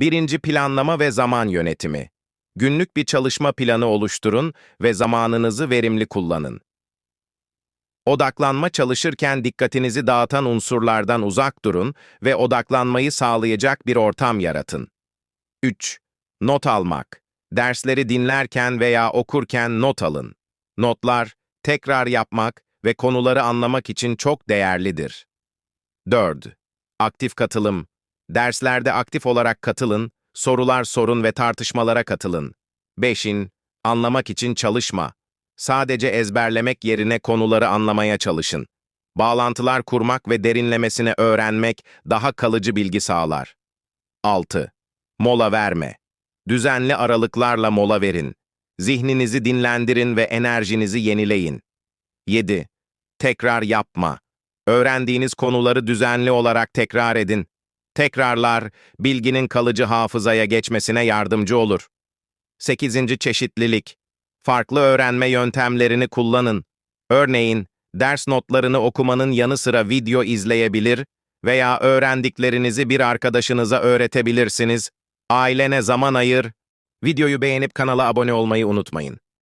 Birinci planlama ve zaman yönetimi. Günlük bir çalışma planı oluşturun ve zamanınızı verimli kullanın. Odaklanma çalışırken dikkatinizi dağıtan unsurlardan uzak durun ve odaklanmayı sağlayacak bir ortam yaratın. 3. Not almak. Dersleri dinlerken veya okurken not alın. Notlar, tekrar yapmak ve konuları anlamak için çok değerlidir. 4. Aktif katılım. Derslerde aktif olarak katılın, sorular sorun ve tartışmalara katılın. 5'in, anlamak için çalışma. Sadece ezberlemek yerine konuları anlamaya çalışın. Bağlantılar kurmak ve derinlemesine öğrenmek daha kalıcı bilgi sağlar. 6. Mola verme. Düzenli aralıklarla mola verin. Zihninizi dinlendirin ve enerjinizi yenileyin. 7. Tekrar yapma. Öğrendiğiniz konuları düzenli olarak tekrar edin. Tekrarlar, bilginin kalıcı hafızaya geçmesine yardımcı olur. 8. Çeşitlilik. Farklı öğrenme yöntemlerini kullanın. Örneğin, ders notlarını okumanın yanı sıra video izleyebilir veya öğrendiklerinizi bir arkadaşınıza öğretebilirsiniz. Ailene zaman ayır. Videoyu beğenip kanala abone olmayı unutmayın.